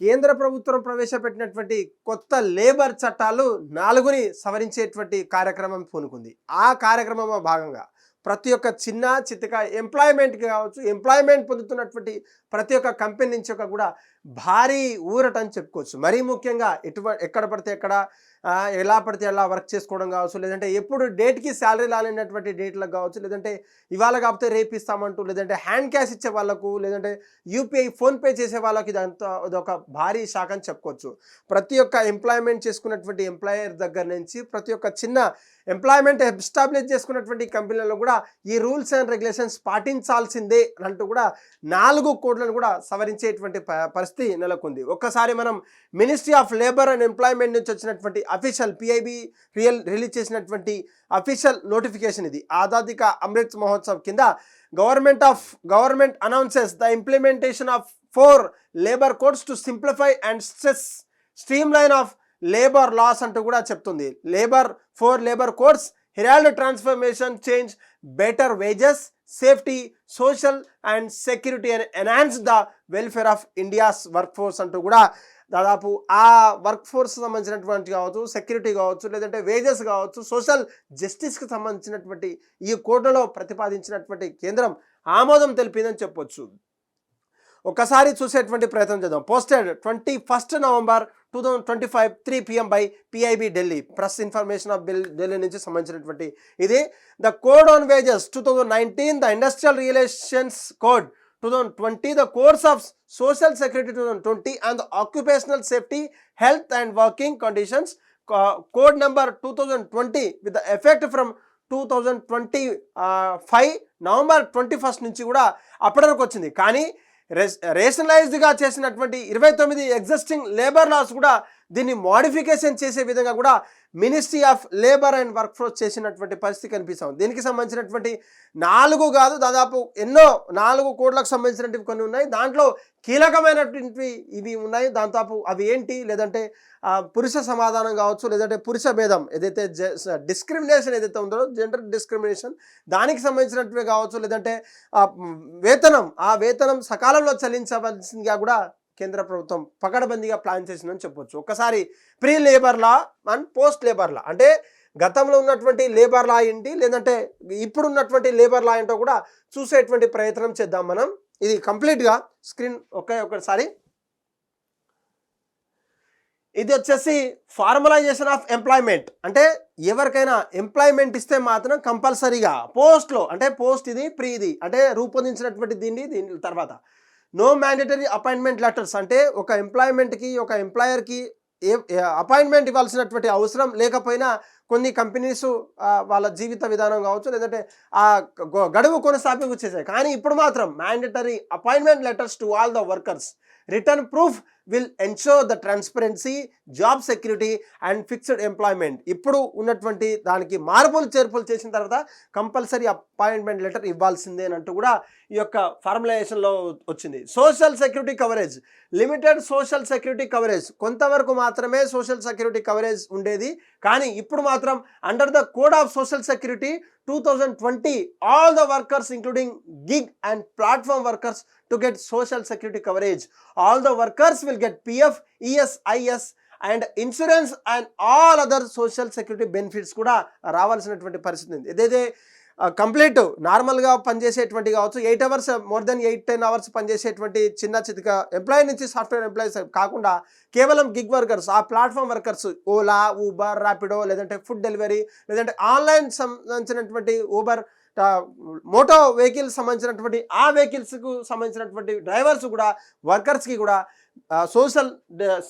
కేంద్ర ప్రభుత్వం ప్రవేశపెట్టినటువంటి కొత్త లేబర్ చట్టాలు నాలుగుని సవరించేటువంటి కార్యక్రమం పూనుకుంది. ఆ కార్యక్రమం భాగంగా ప్రతి ఒక్క చిన్న చిత్తక ఎంప్లాయ్మెంట్కి కావచ్చు ఎంప్లాయ్మెంట్ పొందుతున్నటువంటి ప్రతి ఒక్క కంపెనీ నుంచి ఒక కూడా భారీ ఊరట అని చెప్పుకోవచ్చు. మరీ ముఖ్యంగా ఎటువ ఎక్కడ పడితే ఎక్కడ ఎలా పడితే ఎలా వర్క్ చేసుకోవడం కావచ్చు లేదంటే ఎప్పుడు డేట్కి శాలరీ రాలేనటువంటి డేట్లకు కావచ్చు లేదంటే ఇవాళ కాకపోతే రేపు ఇస్తామంటూ లేదంటే హ్యాండ్ క్యాష్ ఇచ్చే వాళ్ళకు లేదంటే యూపీఐ ఫోన్పే చేసే వాళ్ళకి ఇదంతా ఇదొక భారీ శాఖ అని చెప్పుకోవచ్చు. ప్రతి ఒక్క ఎంప్లాయ్మెంట్ చేసుకున్నటువంటి ఎంప్లాయర్ దగ్గర నుంచి ప్రతి ఒక్క చిన్న ఎంప్లాయ్మెంట్ ఎస్టాబ్లిష్ చేసుకున్నటువంటి కంపెనీలలో కూడా ఈ రూల్స్ అండ్ రెగ్యులేషన్స్ పాటించాల్సిందే అంటూ కూడా నాలుగు కోట్లను కూడా సవరించేటువంటి ప- పరిస్థితి నెలకొంది. ఒక్కసారి మనం ministry of labour and employment నుంచి వచ్చినటువంటి అఫీషియల్ పిఐబి రియల్ రిలీజ్ చేసినటువంటి అఫీషియల్ నోటిఫికేషన్ ఇది. ఆజాదిక అమృత్ మహోత్సవ్ కింద government of government announces the implementation of four labour codes to simplify and stress streamline of labour laws అంటూ కూడా చెప్తుంది. Labour four labour codes herald transformation change better wages safety social and security and enhance the welfare of India's work force అంటూ కూడా దాదాపు ఆ work force సంబంధించినటువంటి కావచ్చు security కావచ్చు లేదంటే వేజెస్ కావచ్చు సోషల్ జస్టిస్కి సంబంధించినటువంటి ఈ కోటలో ప్రతిపాదించినటువంటి కేంద్రం ఆమోదం తెలిపిందని చెప్పొచ్చు. ఒకసారి చూసేటువంటి ప్రయత్నం చేద్దాం. Posted twenty first November two thousand twenty five three PM by PIB Delhi press information of bill Delhi నుంచి సంబంధించినటువంటి ఇది. The code on wages two thousand nineteen the industrial relations code two thousand twenty the course of social security two thousand twenty and occupational safety health and working conditions code number two thousand twenty with effect from two thousand twenty five November twenty first నుంచి కూడా అప్పటి వరకు వచ్చింది. కానీ race రేషనలైజ్డ్గా చేసినటువంటి ఇరవై తొమ్మిది existing labour laws కూడా దీన్ని మోడిఫికేషన్ చేసే విధంగా కూడా ministry of labour and work force చేసినటువంటి పరిస్థితి కనిపిస్తాం దీనికి సంబంధించినటువంటి నాలుగు కాదు దాదాపు ఎన్నో నాలుగు కోట్లకు సంబంధించినటువంటి కొన్ని ఉన్నాయి. దాంట్లో కీలకమైనటువంటి ఇవి ఉన్నాయి. దాంతో అవి ఏంటి? లేదంటే పురుష సమాధానం కావచ్చు లేదంటే పురుష భేదం ఏదైతే డిస్క్రిమినేషన్ ఏదైతే ఉందో జెండర్ డిస్క్రిమినేషన్ దానికి సంబంధించినట్టువే కావచ్చు లేదంటే వేతనం ఆ వేతనం సకాలంలో చెల్లించవలసిందిగా కూడా కేంద్ర ప్రభుత్వం పకడబందీగా ప్లాన్ చేసిందని చెప్పొచ్చు. ఒక్కసారి pre labour law and post labour law. అంటే గతంలో ఉన్నటువంటి లేబర్ లా ఏంటి? లేదంటే ఇప్పుడు ఉన్నటువంటి లేబర్ లా ఏంటో కూడా చూసేటువంటి ప్రయత్నం చేద్దాం మనం. ఇది కంప్లీట్గా స్క్రీన్ ఒకే ఒకసారి. ఇది వచ్చేసి ఫార్మలైజేషన్ ఆఫ్ ఎంప్లాయ్మెంట్. అంటే ఎవరికైనా ఎంప్లాయ్మెంట్ ఇస్తే మాత్రం కంపల్సరీగా పోస్ట్లో అంటే పోస్ట్ ఇది ప్రీ ఇది అంటే రూపొందించినటువంటి దీన్ని దీని తర్వాత నో మ్యాండేటరీ అపాయింట్మెంట్ లెటర్స్ అంటే ఒక ఎంప్లాయ్మెంట్కి ఒక ఎంప్లాయర్కి ఏ అపాయింట్మెంట్ ఇవ్వాల్సినటువంటి అవసరం లేకపోయినా కొన్ని కంపెనీస్ వాళ్ళ జీవిత విధానం కావచ్చు లేదంటే ఆ గడువు కొనసాగింపు చేశాయి. కానీ ఇప్పుడు మాత్రం mandatory appointment letters to all the workers return proof will ensure the transparency job security and fixed employment ఇప్పుడు ఉన్నటువంటి దానికి మార్పులు చేర్పులు చేసిన తర్వాత కంపల్సరీ అపాయింట్మెంట్ లెటర్ ఇవ్వాల్సిందే అని అంటూ కూడా ఈ యొక్క ఫార్ములేషన్లో వచ్చింది. Social security coverage limited social security coverage కొంతవరకు మాత్రమే సోషల్ సెక్యూరిటీ కవరేజ్ ఉండేది. కానీ ఇప్పుడు మాత్రం under the code of social security two thousand twenty all the workers including gig and platform workers to get social security coverage all the workers will get PF ESIS and insurance and all other social security benefits కూడా రావాల్సినటువంటి పరిస్థితి ఉంది. ఏదైతే complete నార్మల్గా పనిచేసేటువంటి కావచ్చు eight hours more than eight ten hours పనిచేసేటువంటి చిన్న చితిక ఎంప్లాయీ నుంచి సాఫ్ట్వేర్ ఎంప్లాయీస్ కాకుండా కేవలం గిగ్ వర్కర్స్ ఆ platform workers Ola Uber Rapido లేదంటే ఫుడ్ డెలివరీ లేదంటే ఆన్లైన్ సంబంధించినటువంటి ఊబర్ మోటో వెహికల్స్ సంబంధించినటువంటి ఆ వెహికల్స్కు సంబంధించినటువంటి డ్రైవర్స్ కూడా వర్కర్స్కి కూడా సోషల్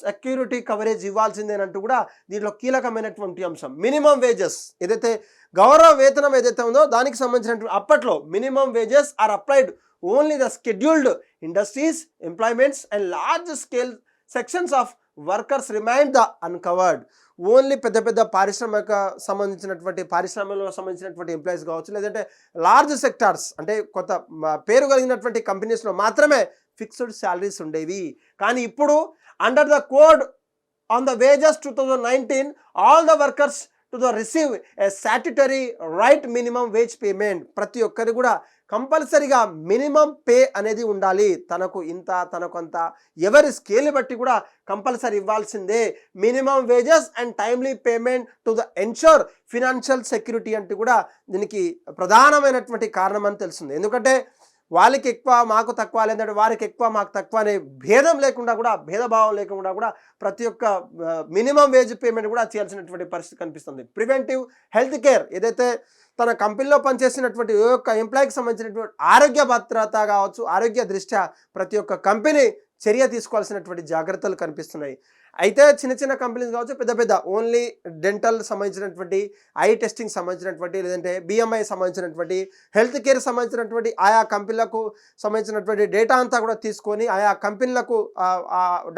సెక్యూరిటీ కవరేజ్ ఇవ్వాల్సిందేనంటూ కూడా దీంట్లో కీలకమైనటువంటి అంశం. మినిమం వేజెస్ ఏదైతే గౌరవ వేతనం ఏదైతే ఉందో దానికి సంబంధించినటువంటి అప్పట్లో minimum wages are applied only the scheduled industries employments and large scale sections of workers remind the uncovered only పెద్ద పెద్ద పారిశ్రామిక సంబంధించినటువంటి పారిశ్రామిక సంబంధించినటువంటి ఎంప్లాయీస్ కావచ్చు లేదంటే లార్జ్ సెక్టార్స్ అంటే కొత్త పేరు కలిగినటువంటి కంపెనీస్లో మాత్రమే ఫిక్స్డ్ శాలరీస్ ఉండేవి. కానీ ఇప్పుడు under the code on the wages two thousand nineteen all the workers to the receive a statutory right minimum wage payment ప్రతి ఒక్కరి కూడా కంపల్సరీగా మినిమం పే అనేది ఉండాలి. తనకు ఇంత తనకు అంత. ఎవరి స్కేల్ బట్టి కూడా కంపల్సరీ ఇవ్వాల్సిందే. Minimum wages and timely payment to the ensure financial security అంటే కూడా దీనికి ప్రధానమైనటువంటి కారణం అని తెలుస్తుంది. ఎందుకంటే వాళ్ళకి ఎక్కువ మాకు తక్కువ లేదంటే వారికి ఎక్కువ మాకు తక్కువ అనే భేదం లేకుండా కూడా భేదభావం లేకుండా కూడా ప్రతి ఒక్క మినిమం వేజ్ పేమెంట్ కూడా చేయాల్సినటువంటి పరిస్థితి కనిపిస్తుంది. ప్రివెంటివ్ హెల్త్ కేర్ ఏదైతే తన కంపెనీలో పనిచేసినటువంటి ఏ ఒక్క ఎంప్లాయీకి సంబంధించినటువంటి ఆరోగ్య భద్రత కావచ్చు ఆరోగ్య దృష్ట్యా ప్రతి ఒక్క కంపెనీ చర్య తీసుకోవాల్సినటువంటి జాగ్రత్తలు కనిపిస్తున్నాయి. అయితే చిన్న చిన్న కంపెనీస్ కావచ్చు పెద్ద పెద్ద ఓన్లీ డెంటల్ సంబంధించినటువంటి ఐ టెస్టింగ్ సంబంధించినటువంటి లేదంటే బిఎంఐ సంబంధించినటువంటి హెల్త్ కేర్ సంబంధించినటువంటి ఆయా కంపెనీలకు సంబంధించినటువంటి డేటా అంతా కూడా తీసుకొని ఆయా కంపెనీలకు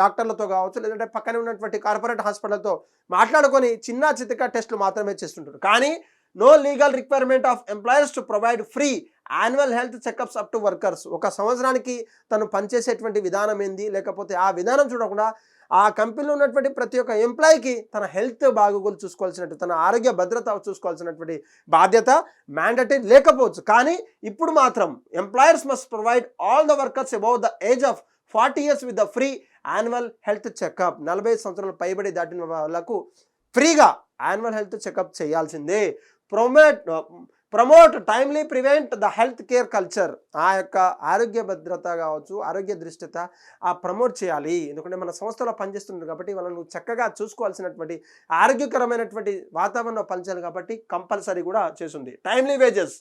డాక్టర్లతో కావచ్చు లేదంటే పక్కనే ఉన్నటువంటి కార్పొరేట్ హాస్పిటల్తో మాట్లాడుకొని చిన్న చితిక టెస్టులు మాత్రమే చేస్తుంటారు. కానీ no legal requirement of employers to provide free annual health checkups up to workers. ఒక సంవత్సరానికి తను పనిచేసేటువంటి విధానం ఏంది? లేకపోతే ఆ విధానం చూడకుండా ఆ కంపెనీలో ఉన్నటువంటి ప్రతి ఒక్క ఎంప్లాయీకి తన హెల్త్ బాగోగులు చూసుకోవాల్సినట్టు తన ఆరోగ్య భద్రత చూసుకోవాల్సినటువంటి బాధ్యత మ్యాండటరీ లేకపోవచ్చు. కానీ ఇప్పుడు మాత్రం employers must provide all the workers above the age of forty years with the free annual health checkup. నలభై సంవత్సరాలు పైబడి దాటిన వాళ్ళకు ఫ్రీగా యాన్యువల్ హెల్త్ చెకప్ చేయాల్సిందే. Promote promote timely prevent the health care culture ఆ యొక్క ఆరోగ్య భద్రత కావచ్చు ఆరోగ్య దృష్టిత ఆ ప్రమోట్ చేయాలి. ఎందుకంటే మన సంస్థలో పనిచేస్తున్నారు కాబట్టి వాళ్ళను చక్కగా చూసుకోవాల్సినటువంటి ఆరోగ్యకరమైనటువంటి వాతావరణం పనిచేయాలి కాబట్టి కంపల్సరీ కూడా చేస్తుంది. టైమ్లీ వేజెస్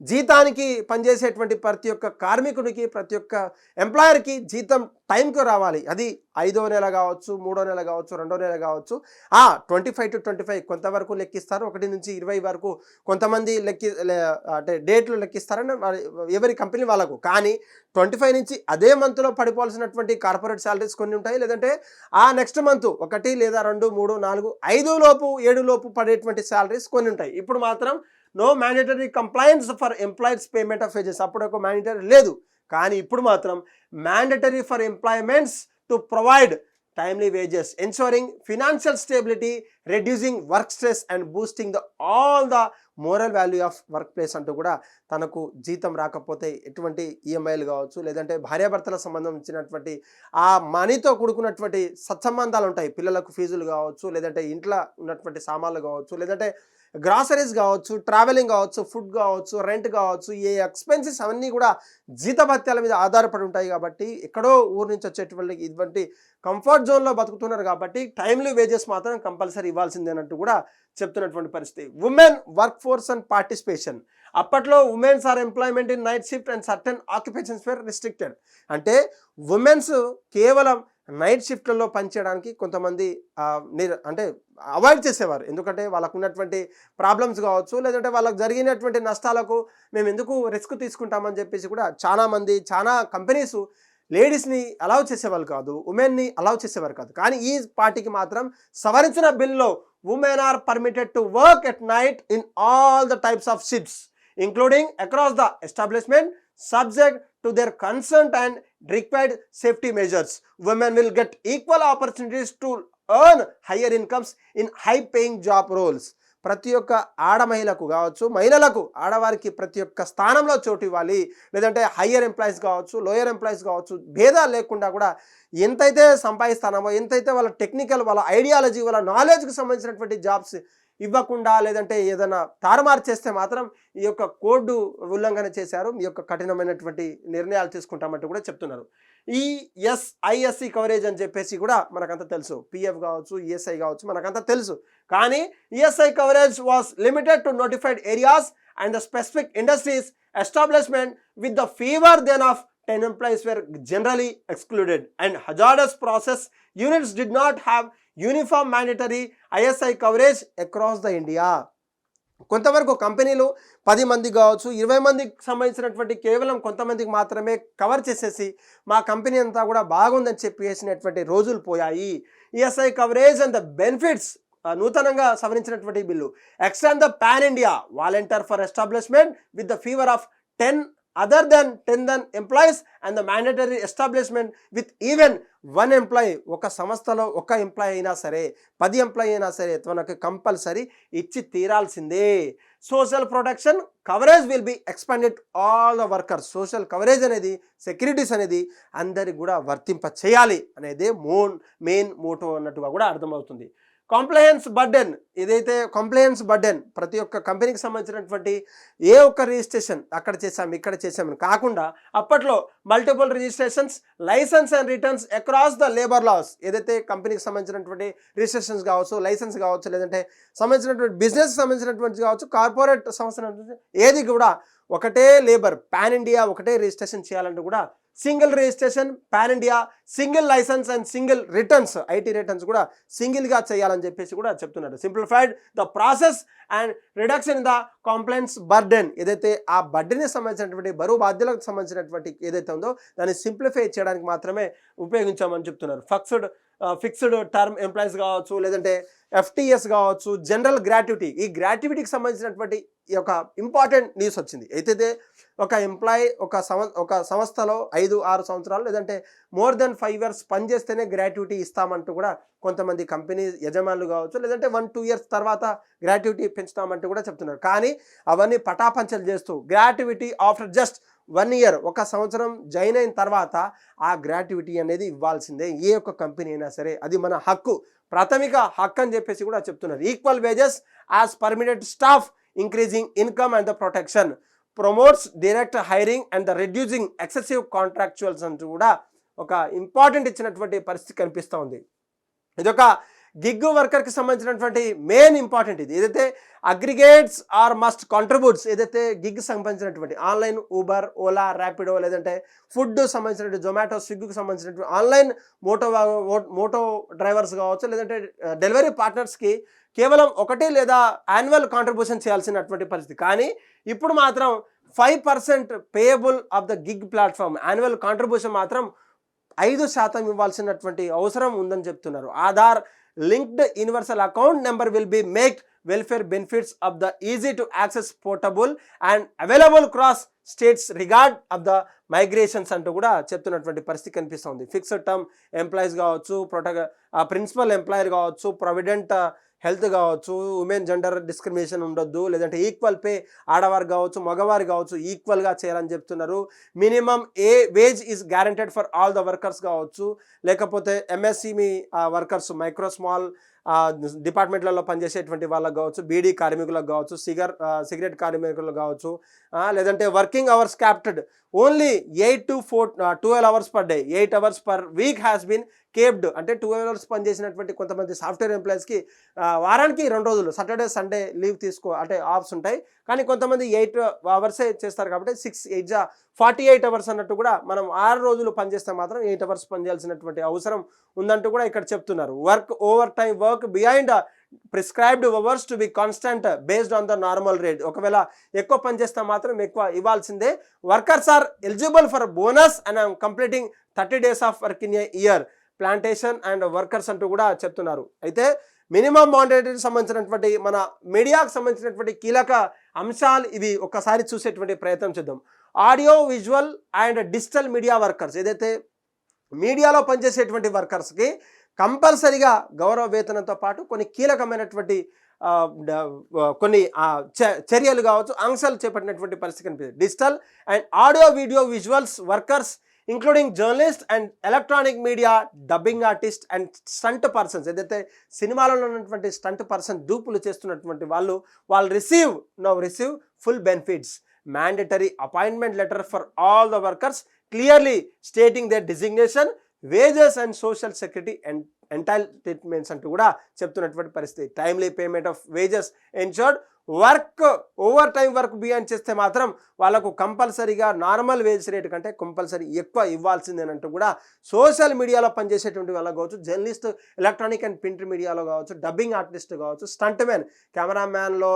జీతానికి పనిచేసేటువంటి ప్రతి ఒక్క కార్మికుడికి ప్రతి ఒక్క ఎంప్లాయర్కి జీతం టైంకి రావాలి. అది ఐదో నెల కావచ్చు మూడో నెల కావచ్చు రెండో నెల కావచ్చు. ఆ twenty five to twenty five కొంతవరకు లెక్కిస్తారు. ఒకటి నుంచి ఇరవై వరకు కొంతమంది లెక్కి అంటే డేట్లు లెక్కిస్తారని ఎవరి కంపెనీ వాళ్ళకు. కానీ ట్వంటీ ఫైవ్ నుంచి అదే మంత్లో పడిపోవాల్సినటువంటి కార్పొరేట్ శాలరీస్ కొన్ని ఉంటాయి. లేదంటే ఆ నెక్స్ట్ మంత్ ఒకటి లేదా రెండు మూడు నాలుగు ఐదు లోపు ఏడు లోపు పడేటువంటి శాలరీస్ కొన్ని ఉంటాయి. ఇప్పుడు మాత్రం no mandatory compliance for employees payment of wages. అప్పుడు ఒక మ్యాండేటరీ లేదు. కానీ ఇప్పుడు మాత్రం mandatory for employments to provide timely wages ensuring financial stability reducing work stress and boosting the all the moral value of work place అంటూ కూడా తనకు జీతం రాకపోతే ఎటువంటి ఈఎంఐలు కావచ్చు లేదంటే భార్యాభర్తల సంబంధించినటువంటి ఆ మనీతో కూడుకున్నటువంటి సత్సంబంధాలు ఉంటాయి. పిల్లలకు ఫీజులు కావచ్చు లేదంటే ఇంట్లో ఉన్నటువంటి సామాన్లు కావచ్చు లేదంటే గ్రాసరీస్ కావచ్చు ట్రావెలింగ్ కావచ్చు ఫుడ్ కావచ్చు రెంట్ కావచ్చు ఏ ఎక్స్పెన్సెస్ అవన్నీ కూడా జీతభత్యాల మీద ఆధారపడి ఉంటాయి కాబట్టి ఎక్కడో ఊరు నుంచి వచ్చేటువంటి ఇటువంటి కంఫర్ట్ జోన్లో బతుకుతున్నారు కాబట్టి టైంలీ వేజెస్ మాత్రం కంపల్సరీ ఇవ్వాల్సిందేనట్టు కూడా చెప్తున్నటువంటి పరిస్థితి. Women work force and participation. అప్పట్లో women's are employment in night shift and certain occupations were restricted అంటే ఉమెన్స్ కేవలం నైట్ షిఫ్ట్లలో పనిచేయడానికి కొంతమంది అంటే అవాయిడ్ చేసేవారు. ఎందుకంటే వాళ్ళకు ఉన్నటువంటి ప్రాబ్లమ్స్ కావచ్చు లేదంటే వాళ్ళకి జరిగినటువంటి నష్టాలకు మేము ఎందుకు రిస్క్ తీసుకుంటామని చెప్పేసి కూడా చాలామంది చాలా కంపెనీస్ లేడీస్ని అలౌ చేసేవాళ్ళు కాదు ఉమెన్ని అలౌ చేసేవారు కాదు. కానీ ఈ పార్టీకి మాత్రం సవరించిన బిల్లో women are permitted to work at night in all the types of ships including across the establishment subject to their consent and required safety measures. Women will get equal opportunities to earn higher incomes in high paying job roles. ప్రతి ఒక్క ఆడ మహిళకు కావచ్చు మహిళలకు ఆడవారికి ప్రతి ఒక్క స్థానంలో చోటు ఇవ్వాలి లేదంటే హయ్యర్ ఎంప్లాయీస్ కావచ్చు లోయర్ ఎంప్లాయీస్ కావచ్చు భేదాలు లేకుండా కూడా ఎంతైతే సంపాదిస్తానో ఎంతైతే వాళ్ళ టెక్నికల్ వాళ్ళ ఐడియాలజీ వాళ్ళ నాలెడ్జ్కి సంబంధించినటువంటి జాబ్స్ ఇవ్వకుండా లేదంటే ఏదైనా తారుమారు చేస్తే మాత్రం ఈ యొక్క కోడ్ ఉల్లంఘన చేశారు. మీ యొక్క కఠినమైనటువంటి నిర్ణయాలు తీసుకుంటామంటూ కూడా చెప్తున్నారు. ఈ ఎస్ఐఎస్సి కవరేజ్ అని చెప్పేసి కూడా మనకంతా తెలుసు. పిఎఫ్ కావచ్చు ఈఎస్ఐ కావచ్చు మనకంతా తెలుసు. కానీ ESI coverage was limited to notified areas and the specific industries establishment with the fewer than of ten employees were generally excluded and hazardous process units did not have uniform mandatory ISI coverage across the India కొంతవరకు కంపెనీలు పది మంది కావచ్చు ఇరవై మందికి సంబంధించినటువంటి కేవలం కొంతమందికి మాత్రమే కవర్ చేసేసి మా కంపెనీ అంతా కూడా బాగుందని చెప్పేసినటువంటి రోజులు పోయాయి. ESI coverage and the benefits నూతనంగా సవరించినటువంటి bill. Extend the pan India volunteer for establishment with the fewer of ten other than ten than employees and the mandatory establishment with even one employee ఒక సంస్థలో ఒక employee అయినా సరే పది employee అయినా సరే తనకు కంపల్సరీ ఇచ్చి తీరాల్సిందే. Social protection coverage will be expanded all the workers social coverage అనేది సెక్యూరిటీస్ అనేది అందరికి కూడా వర్తింప చేయాలి అనేది మోన్ మెయిన్ మోటో అన్నట్టుగా కూడా అర్థమవుతుంది. కంప్లయన్స్ బర్డెన్ ఏదైతే కంప్లయన్స్ బర్డెన్ ప్రతి ఒక్క కంపెనీకి సంబంధించినటువంటి ఏ ఒక్క రిజిస్ట్రేషన్ అక్కడ చేసాము ఇక్కడ చేసామని కాకుండా అప్పట్లో multiple registrations license and returns across the labour laws ఏదైతే కంపెనీకి సంబంధించినటువంటి రిజిస్ట్రేషన్స్ కావచ్చు లైసెన్స్ కావచ్చు లేదంటే సంబంధించినటువంటి బిజినెస్ సంబంధించినటువంటి కావచ్చు కార్పొరేట్ సంస్థ ఏది కూడా ఒకటే లేబర్ పాన్ ఇండియా ఒకటే రిజిస్ట్రేషన్ చేయాలంటే కూడా single registration pan India single licence and single returns IT returns కూడా సింగిల్గా చేయాలని చెప్పేసి కూడా చెప్తున్నారు. Simplified the process and reduction in the complaints burden ఏదైతే ఆ బర్డెన్కి సంబంధించినటువంటి బరువు బాధ్యతలకు సంబంధించినటువంటి ఏదైతే ఉందో దాన్ని సింప్లిఫై చేయడానికి మాత్రమే ఉపయోగించామని చెప్తున్నారు. ఫక్స్డ్ ఫిక్స్డ్ టర్మ్ ఎంప్లాయీస్ కావచ్చు లేదంటే ఎఫ్టీఎస్ కావచ్చు జనరల్ గ్రాట్యుటీ ఈ గ్రాట్యుటీకి సంబంధించినటువంటి ఒక ఇంపార్టెంట్ న్యూస్ వచ్చింది. అయితే ఒక ఎంప్లాయీ ఒక సంవ ఒక సంస్థలో ఐదు ఆరు సంవత్సరాలు లేదంటే మోర్ దెన్ ఫైవ్ ఇయర్స్ పనిచేస్తేనే గ్రాట్యుటీ ఇస్తామంటూ కూడా కొంతమంది కంపెనీ యజమానులు కావచ్చు లేదంటే వన్ టూ ఇయర్స్ తర్వాత గ్రాట్యుటీ పెంచుతామంటూ కూడా చెప్తున్నారు. కానీ అవన్నీ పటాపంచలు చేస్తూ gratuity after just one year ఒక సంవత్సరం జాయిన్ అయిన తర్వాత ఆ గ్రాట్యుటీ అనేది ఇవ్వాల్సిందే. ఏ ఒక్క కంపెనీ అయినా సరే అది మన హక్కు ప్రాథమిక హక్కు అని చెప్పేసి కూడా చెప్తున్నారు. Equal wages as permanent staff increasing income and the protection promotes direct hiring and the reducing excessive contractuals అంటూ కూడా ఒక ఇంపార్టెంట్ ఇచ్చినటువంటి పరిస్థితి కనిపిస్తూ ఉంది. ఇదొక గిగ్ వర్కర్కి సంబంధించినటువంటి మెయిన్ ఇంపార్టెంట్ ఇది. ఏదైతే అగ్రిగేట్స్ ఆర్ మస్ట్ కాంట్రిబ్యూట్స్ ఏదైతే గిగ్ సంబంధించినటువంటి ఆన్లైన్ ఊబర్ ఓలా ర్యాపిడో లేదంటే ఫుడ్ సంబంధించినటువంటి జొమాటో స్విగ్గీకి సంబంధించినటువంటి ఆన్లైన్ మోటో మోటో డ్రైవర్స్ కావచ్చు లేదంటే డెలివరీ పార్ట్నర్స్కి కేవలం ఒకటి లేదా యాన్యువల్ కాంట్రిబ్యూషన్ చేయాల్సినటువంటి పరిస్థితి. కానీ ఇప్పుడు మాత్రం five percent payable of the gig platform annual contribution మాత్రం ఐదు శాతం ఇవ్వాల్సినటువంటి అవసరం ఉందని చెప్తున్నారు. Aadhaar linked universal account number will be make welfare benefits of the easy to access portable and available cross states regard of the migrations అంటూ కూడా చెప్తున్నటువంటి పరిస్థితి కనిపిస్తుంది. ఫిక్స్డ్ టర్మ్ ఎంప్లాయీస్ కావచ్చు ప్రొటగ ప్రిన్సిపల్ ఎంప్లాయర్ కావచ్చు ప్రొవిడెంట్ హెల్త్ కావచ్చు women gender discrimination ఉండొద్దు లేదంటే ఈక్వల్ పే ఆడవారు కావచ్చు మగవారు కావచ్చు ఈక్వల్గా చేయాలని చెప్తున్నారు. Minimum a wage is guaranteed for all the workers కావచ్చు లేకపోతే ఎంఎస్సిమి వర్కర్స్ మైక్రో స్మాల్ డిపార్ట్మెంట్లలో పనిచేసేటువంటి వాళ్ళకి కావచ్చు బీడీ కార్మికులకు కావచ్చు సిగర్ సిగరెట్ కార్మికులకు కావచ్చు లేదంటే working hours capped. Only eight to four twelve hours per day. Eight hours per week has been capped అంటే టూ అవర్స్ పనిచేసినటువంటి కొంతమంది సాఫ్ట్వేర్ ఎంప్లాయీస్కి వారానికి రెండు రోజులు సాటర్డే సండే లీవ్ తీసుకో అంటే ఆఫ్స్ ఉంటాయి. కానీ కొంతమంది ఎయిట్ అవర్సే చేస్తారు కాబట్టి సిక్స్ ఎయిట్ జా ఫార్టీ ఎయిట్ అవర్స్ అన్నట్టు కూడా మనం ఆరు రోజులు పనిచేస్తే మాత్రం ఎయిట్ అవర్స్ పనిచేయాల్సినటువంటి అవసరం ఉందంటూ కూడా ఇక్కడ చెప్తున్నారు. Work overtime work behind prescribed hours to be constant based on the normal rate ఒకవేళ ఎక్కువ పనిచేస్తే మాత్రం ఎక్కువ ఇవ్వాల్సిందే. Workers are eligible for bonus and IM completing thirty days of work in a year plantation and workers అంటూ కూడా చెప్తున్నారు. అయితే మినిమం మానిటరీకి సంబంధించినటువంటి మన మీడియాకు సంబంధించినటువంటి కీలక అంశాలు ఇవి ఒక్కసారి చూసేటువంటి ప్రయత్నం చేద్దాం. Audio visual and digital media workers ఏదైతే మీడియాలో పనిచేసేటువంటి వర్కర్స్కి కంపల్సరిగా గౌరవ వేతనంతో పాటు కొన్ని కీలకమైనటువంటి కొన్ని చ- చర్యలు కావచ్చు అంశాలు చేపట్టినటువంటి పరిస్థితి కనిపిస్తుంది. Digital and audio video visuals workers including journalist and electronic media dubbing artist and stunt persons ఏదైతే సినిమాలలో ఉన్నటువంటి స్టంట్ పర్సన్ దూపులు చేస్తున్నటువంటి వాళ్ళు వాళ్ళు receive no receive full benefits mandatory appointment letter for all the workers clearly stating their designation wages and social security and treatments అంటూ కూడా చెప్తున్నటువంటి పరిస్థితి. Timely payment of wages ensured work overtime work beyond చేస్తే మాత్రం వాళ్ళకు కంపల్సరీగా normal wage rate కంటే compulsory ఎక్కువ ఇవ్వాల్సిందేనంటూ కూడా సోషల్ మీడియాలో పనిచేసేటువంటి వాళ్ళకి కావచ్చు జర్నలిస్ట్ ఎలక్ట్రానిక్ అండ్ ప్రింట్ మీడియాలో కావచ్చు డబ్బింగ్ ఆర్టిస్ట్ కావచ్చు స్టంట్ మ్యాన్ కెమెరామ్యాన్లో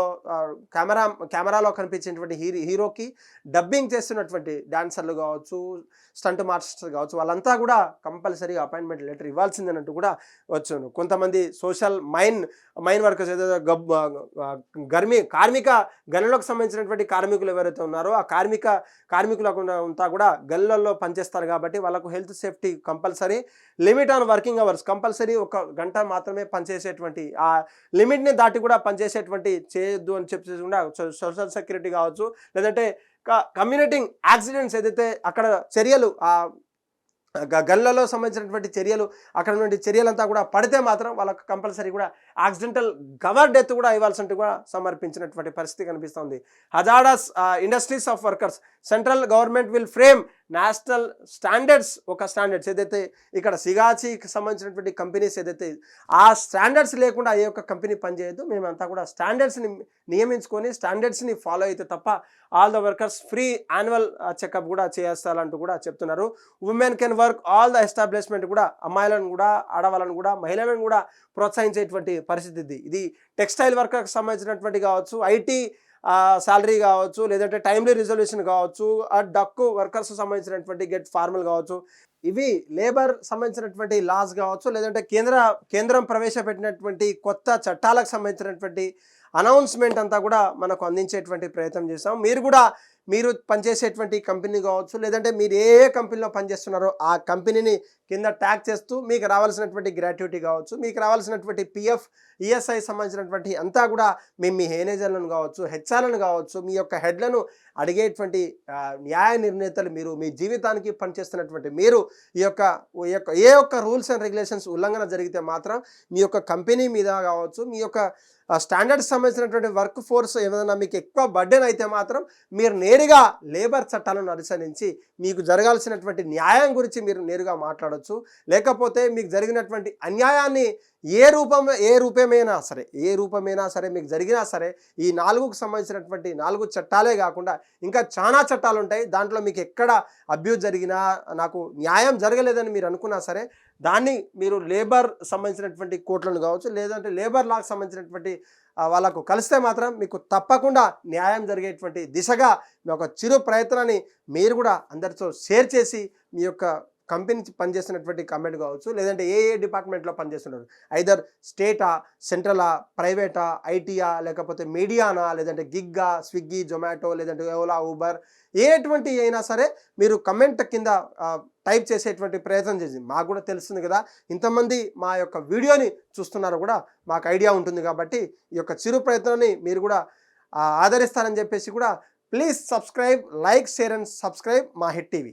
కెమెరా కెమెరాలో కనిపించేటువంటి హీరో హీరోకి డబ్బింగ్ చేస్తున్నటువంటి డాన్సర్లు కావచ్చు స్టంట్ మాస్టర్స్ కావచ్చు వాళ్ళంతా కూడా కంపల్సరీగా అపాయింట్మెంట్ లెటర్ ఇవ్వాల్సిందేనంటూ కూడా వచ్చాను. కొంతమంది సోషల్ మైన్ మైన్ వర్కర్స్ ఏదో గర్మి కార్మిక గనులకు సంబంధించినటువంటి కార్మికులు ఎవరైతే ఉన్నారో ఆ కార్మిక కార్మికులకు అంతా కూడా గనులలో పనిచేస్తారు కాబట్టి వాళ్ళకు health safety compulsory. Limit on working hours compulsory ఒక గంట మాత్రమే పనిచేసేటువంటి ఆ లిమిట్ని దాటి కూడా పనిచేసేటువంటి చేయొద్దు అని చెప్పేసి కూడా సోషల్ సెక్యూరిటీ కావచ్చు. లేదంటే కమ్యూనిటీ యాక్సిడెంట్స్ ఏదైతే అక్కడ చర్యలు గల్లలో గ- సంబంధించినటువంటి చర్యలు అక్కడ నుండి చర్యలంతా కూడా పడితే మాత్రం వాళ్ళకు కంపల్సరీ కూడా యాక్సిడెంటల్ గవర్ డెత్ కూడా ఇవ్వాల్సినట్టు కూడా సమర్పించినటువంటి పరిస్థితి కనిపిస్తుంది. Hazardous industries of workers central government will frame national standards ఒక స్టాండర్డ్స్ ఏదైతే ఇక్కడ సిగాచికి సంబంధించినటువంటి కంపెనీస్ ఏదైతే ఆ స్టాండర్డ్స్ లేకుండా ఏ ఒక్క కంపెనీ పనిచేయదు. మేమంతా కూడా స్టాండర్డ్స్ని నియమించుకొని స్టాండర్డ్స్ని ఫాలో అయితే తప్ప all the workers free annual checkup కూడా చేస్తారంటూ కూడా చెప్తున్నారు. Women can work all the establishment కూడా అమ్మాయిలను కూడా ఆడవాళ్ళను కూడా మహిళలను కూడా ప్రోత్సహించేటువంటి పరిస్థితి ఇది. ఇది టెక్స్టైల్ వర్కర్కి సంబంధించినటువంటి కావచ్చు ఐటీ శాలరీ కావచ్చు లేదంటే టైమ్లీ రిజల్యూషన్ కావచ్చు ఆ డక్కు వర్కర్స్ సంబంధించినటువంటి గెట్ ఫార్మల్ కావచ్చు ఇవి లేబర్ సంబంధించినటువంటి లాస్ కావచ్చు లేదంటే కేంద్ర కేంద్రం ప్రవేశపెట్టినటువంటి కొత్త చట్టాలకు సంబంధించినటువంటి అనౌన్స్మెంట్ అంతా కూడా మనకు అందించేటువంటి ప్రయత్నం చేస్తాం. మీరు కూడా మీరు పనిచేసేటువంటి కంపెనీ కావచ్చు లేదంటే మీరు ఏ కంపెనీలో పనిచేస్తున్నారో ఆ కంపెనీని కింద ట్యాగ్ చేస్తూ మీకు రావాల్సినటువంటి గ్రాట్యుటీ కావచ్చు మీకు రావాల్సినటువంటి పిఎఫ్ ఈఎస్ఐ సంబంధించినటువంటి అంతా కూడా మేము మీ మేనేజర్లను కావచ్చు హెచ్ఆర్లను కావచ్చు మీ యొక్క హెడ్లను అడిగేటువంటి న్యాయ నిర్ణేతలు మీరు మీ జీవితానికి పనిచేస్తున్నటువంటి మీరు ఈ యొక్క ఈ యొక్క ఏ యొక్క రూల్స్ అండ్ రెగ్యులేషన్స్ ఉల్లంఘన జరిగితే మాత్రం మీ యొక్క కంపెనీ మీద కావచ్చు మీ యొక్క స్టాండర్డ్స్ సంబంధించినటువంటి వర్క్ ఫోర్స్ ఏమైనా మీకు ఎక్కువ బర్డెన్ అయితే మాత్రం మీరు నేరుగా లేబర్ చట్టాలను అనుసరించి మీకు జరగాల్సినటువంటి న్యాయం గురించి మీరు నేరుగా ఉండొచ్చు. లేకపోతే మీకు జరిగినటువంటి అన్యాయాన్ని ఏ రూపం ఏ రూపమైనా సరే ఏ రూపమైనా సరే మీకు జరిగినా సరే ఈ నాలుగుకు సంబంధించినటువంటి నాలుగు చట్టాలే కాకుండా ఇంకా చాలా చట్టాలు ఉంటాయి దాంట్లో మీకు ఎక్కడ అబ్యూజ్ జరిగినా నాకు న్యాయం జరగలేదని మీరు అనుకున్నా సరే దాన్ని మీరు లేబర్ సంబంధించినటువంటి కోర్టులను కావచ్చు లేదంటే లేబర్ లాకు సంబంధించినటువంటి వాళ్ళకు కలిస్తే మాత్రం మీకు తప్పకుండా న్యాయం జరిగేటువంటి దిశగా మీ యొక్క చిరు ప్రయత్నాన్ని మీరు కూడా అందరితో షేర్ చేసి మీ యొక్క కంపెనీ పనిచేసినటువంటి కమెంట్ కావచ్చు లేదంటే ఏ ఏ డిపార్ట్మెంట్లో పనిచేస్తున్నారు? ఐదర్ స్టేటా సెంట్రలా ప్రైవేటా ఐటీయా లేకపోతే మీడియానా లేదంటే గిగ్గా స్విగ్గీ జొమాటో లేదంటే ఓలా ఊబర్ ఏటువంటి అయినా సరే మీరు కమెంట్ కింద టైప్ చేసేటువంటి ప్రయత్నం చేసి మాకు కూడా తెలుస్తుంది కదా ఇంతమంది మా యొక్క వీడియోని చూస్తున్నారు కూడా మాకు ఐడియా ఉంటుంది కాబట్టి ఈ యొక్క చిరు ప్రయత్నాన్ని మీరు కూడా ఆదరిస్తారని చెప్పేసి కూడా please subscribe like share and subscribe మా Hit TV.